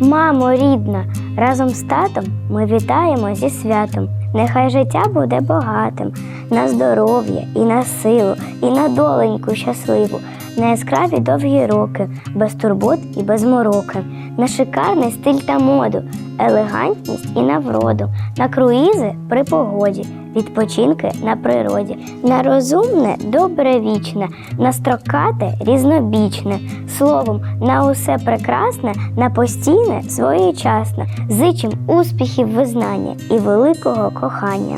Мамо рідна, разом з татом ми вітаємо зі святом. Нехай життя буде багатим, на здоров'я і на силу, і на доленьку щасливу, на яскраві довгі роки, без турбот і без мороки, на шикарний стиль та моду, елегантність і на вроду, на круїзи при погоді, відпочинки на природі, на розумне, добре вічне, на строкате, різнобічне, словом, на усе прекрасне, на постійне, своєчасне, зичим успіхів, визнання і великого кохання.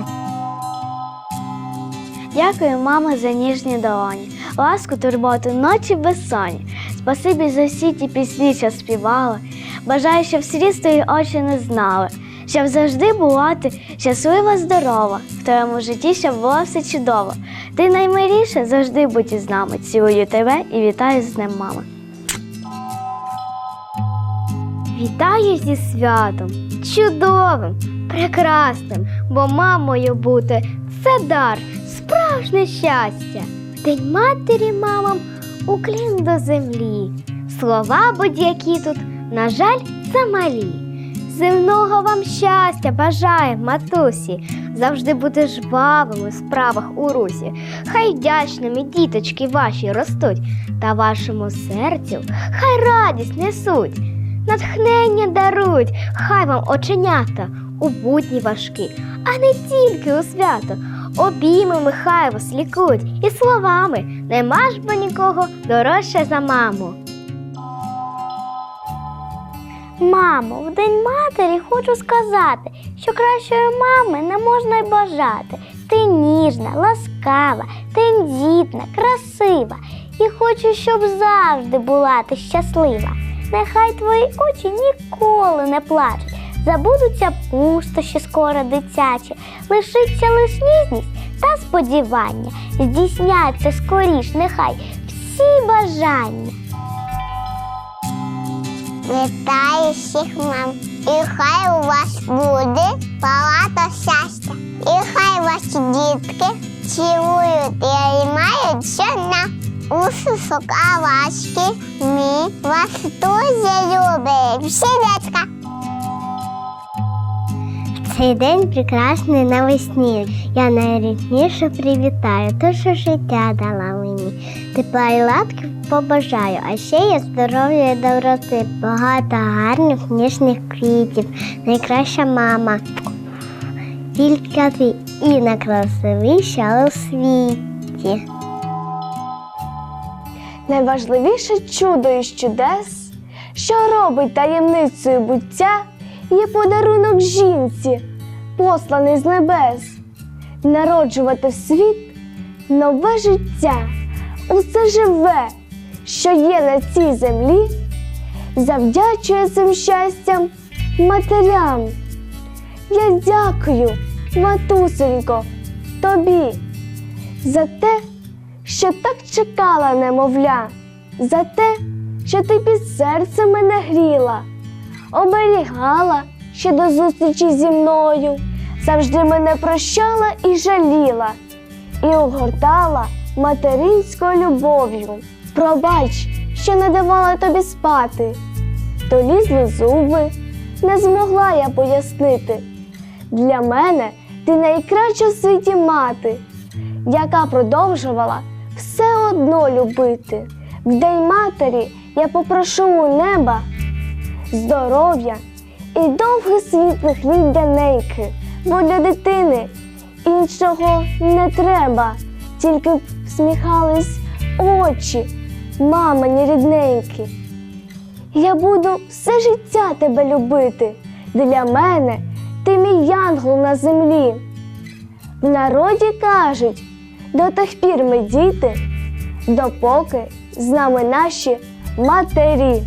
Дякую, мама, за ніжні долоні, ласку, турботу, ночі безсонні. Спасибі за всі ті пісні, що співала. Бажаю, щоб сліз твої очі не знали, щоб завжди була ти щаслива, здорова, в твоєму житті, щоб було все чудово. Ти наймиліша, завжди будь із нами. Цілую тебе і вітаю з днем мами. Вітаю зі святом, чудовим, прекрасним, бо мамою бути це дар, справжнє щастя. День матері мамам уклін до землі. Слова будь-які тут, на жаль, замалі. Земного вам щастя бажає, матусі, завжди бути жвавими в справах у русі. Хай вдячними діточки ваші ростуть, та вашому серцю хай радість несуть натхнення дарують, хай вам оченята у будні важкі, а не тільки у свято. Обіймами хай вас лікують і словами нема ж бо нікого дорожче за маму. Мамо, в День матері хочу сказати, що кращої мами не можна й бажати. Ти ніжна, ласкава, тендітна, красива. І хочу, щоб завжди була ти щаслива. Нехай твої очі ніколи не плачуть. Забудуться пустощі скоро дитячі, лишиться лиш та сподівання. Здійсняться скоріш, нехай всі бажання. Вітаю всіх мам. І хай у вас буде багато щастя. І хай ваші дітки цілують і обіймають щодня. У сукавачки ми вас дуже любимо. Всі дітка. Цей день прекрасний навесні. Я найрідніше привітаю, то, що життя дала мені. Тепла і латки побажаю, а ще я здоров'я і доброти, багато гарних ніжних квітів, найкраща мама. Тільки ти і найкрасивіша у світі. Найважливіше чудо із чудес, що робить таємницею буття, є подарунок жінці, посланий з небес, народжувати в світ нове життя, усе живе, що є на цій землі, завдячує цим щастям матерям. Я дякую, матусенько, тобі за те, що так чекала немовля, за те, що ти під серцем мене гріла, оберігала ще до зустрічі зі мною, завжди мене прощала і жаліла, і огортала материнською любов'ю. Пробач, що не давала тобі спати, то лізли зуби, не змогла я пояснити. Для мене ти найкраща в світі мати, яка продовжувала все одно любити. В день матері я попрошу у неба здоров'я і довгих світлих літ для неньки, бо для дитини іншого не треба, тільки всміхались очі, мамині рідненькі. Я буду все життя тебе любити. Для мене ти мій янгол на землі. В народі кажуть, до тих пір ми діти, допоки з нами наші матері.